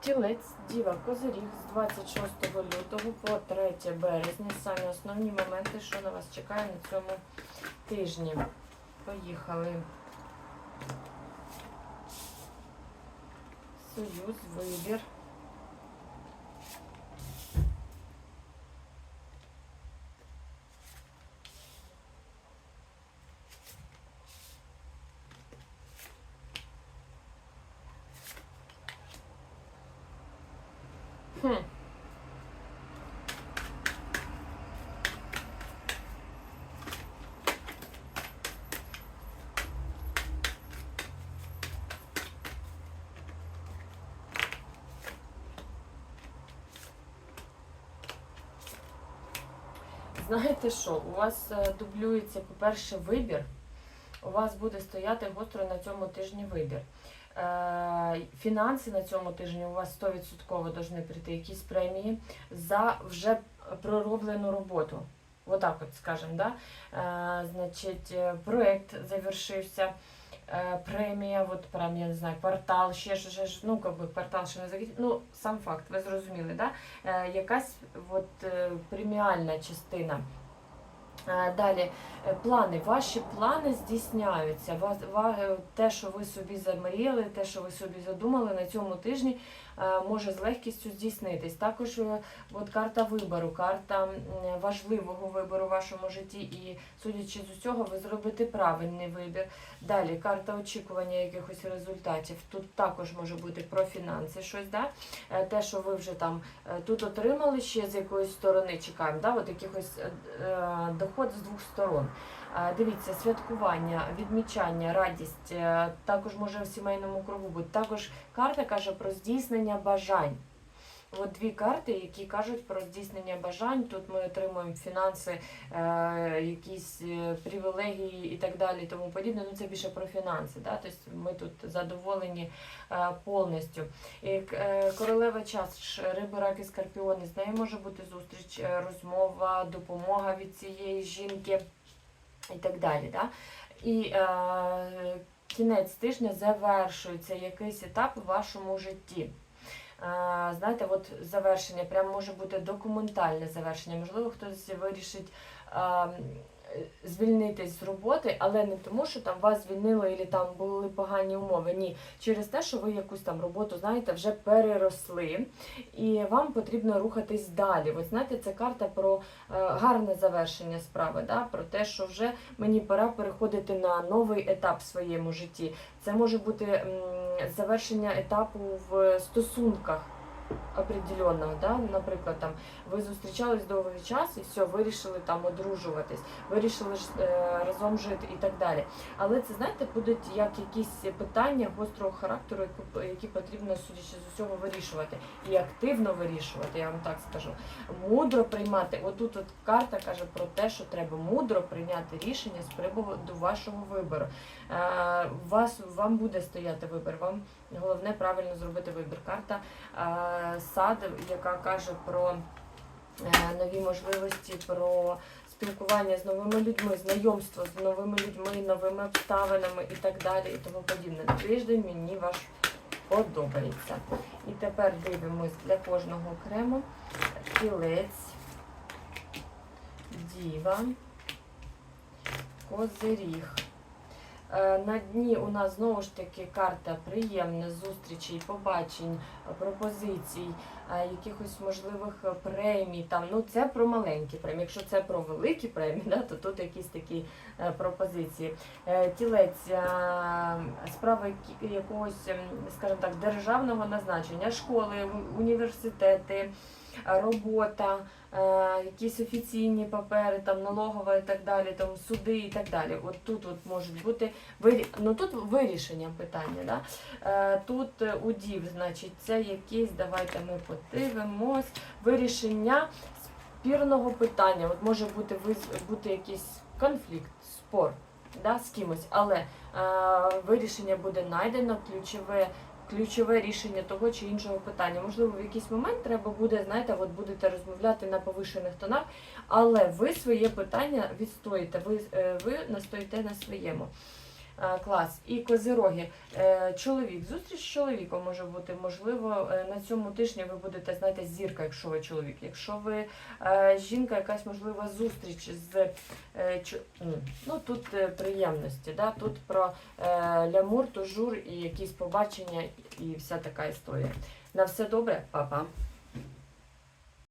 Тілець, діва, козиріг з 26 лютого по 3 березня. Самі основні моменти, що на вас чекає на цьому тижні. Поїхали. Союз, вибір. Знаєте що? У вас е, дублюється, по-перше, вибір. У вас буде стояти гостро на цьому тижні вибір. Е, Фінанси на цьому тижні у вас 100% повинні прийти якісь премії за вже пророблену роботу. Отак от скажемо, да? Е, Значить, е, проект завершився. е, Премія, от прям, я не знаю, квартал, ще ж, ну, как би квартал ще не закінчив. Ну, сам факт, ви зрозуміли, да? Е, якась от, е, преміальна частина. Е, Далі е, плани. Ваші плани здійсняються. Е, те, що ви собі замріяли, те, що ви собі задумали на цьому тижні, може з легкістю здійснитись. Також от карта вибору, карта важливого вибору в вашому житті, і судячи з усього, ви зробите правильний вибір. Далі карта очікування якихось результатів. Тут також може бути про фінанси щось, да? Те, що ви вже там тут отримали ще з якоїсь сторони, чекаємо, да? от якихось е, е, з двох сторон. Дивіться, святкування, відмічання, радість, е, також може в сімейному кругу бути. Також карта каже про здійснення бажань. От дві карти, які кажуть про здійснення бажань. Тут ми отримуємо фінанси, е, якісь е, привілегії і так далі, тому подібне. Ну це більше про фінанси. Да? Тобто ми тут задоволені е, повністю. І е, королева час, риби, раки, скорпіони. З нею може бути зустріч, е, розмова, допомога від цієї жінки і так далі. Да? І е, кінець тижня завершується якийсь етап у вашому житті. Знаєте, от завершення, прям може бути документальне завершення. Можливо, хтось вирішить звільнитись з роботи, але не тому, що там вас звільнили і там були погані умови. Ні, через те, що ви якусь там роботу знаєте, вже переросли, і вам потрібно рухатись далі. От знаєте, це карта про е, гарне завершення справи, да? про те, що вже мені пора переходити на новий етап в своєму житті. Це може бути завершення етапу в стосунках. Определенного, да? наприклад, там ви зустрічались довгий час і все, вирішили там одружуватись, вирішили е, разом жити і так далі. Але це знаєте, будуть як якісь питання гострого характеру, які потрібно, судячи з усього, вирішувати і активно вирішувати, я вам так скажу. Мудро приймати. Отут от карта каже про те, що треба мудро прийняти рішення з приводу вашого вибору. Е, вас вам буде стояти вибір. Вам головне правильно зробити вибір. Карта е, сад, яка каже про е, нові можливості, про спілкування з новими людьми, знайомство з новими людьми, новими обставинами і так далі, і тому подібне. Тиждень мені ваш подобається. І тепер дивимось для кожного окремо тілець, діва, козиріг. Е, На дні у нас знову ж таки карта приємних зустрічей, побачень, пропозицій, е, якихось можливих премій. Там, ну, це про маленькі премії. Якщо це про великі премії, да, то тут якісь такі е, пропозиції. Тілець, справа які- якогось, ем, скажімо так, державного назначення, школи, університети, робота, е, якісь офіційні папери, там налогова і так далі, там суди і так далі. От тут от можуть бути ну тут вирішення питання. Да? Е, Тут е, удів, значить, це якісь, давайте ми подивимось, вирішення спірного питання. От може бути бути якийсь конфлікт, спор да, з кимось, але е, вирішення буде знайдено, ключове. Ключове рішення того чи іншого питання. Можливо, в якийсь момент треба буде, знаєте, от будете розмовляти на повишених тонах, але ви своє питання відстоїте, ви, е, ви настоїте на своєму. Клас. І козироги. Е, Чоловік. Зустріч з чоловіком може бути. Можливо, е, на цьому тижні ви будете, знаєте, зірка, якщо ви чоловік. Якщо ви е, жінка, якась можлива зустріч з ну тут приємності. Да? Тут про лямур, тужур і якісь побачення, і вся така історія. На все добре, па-па.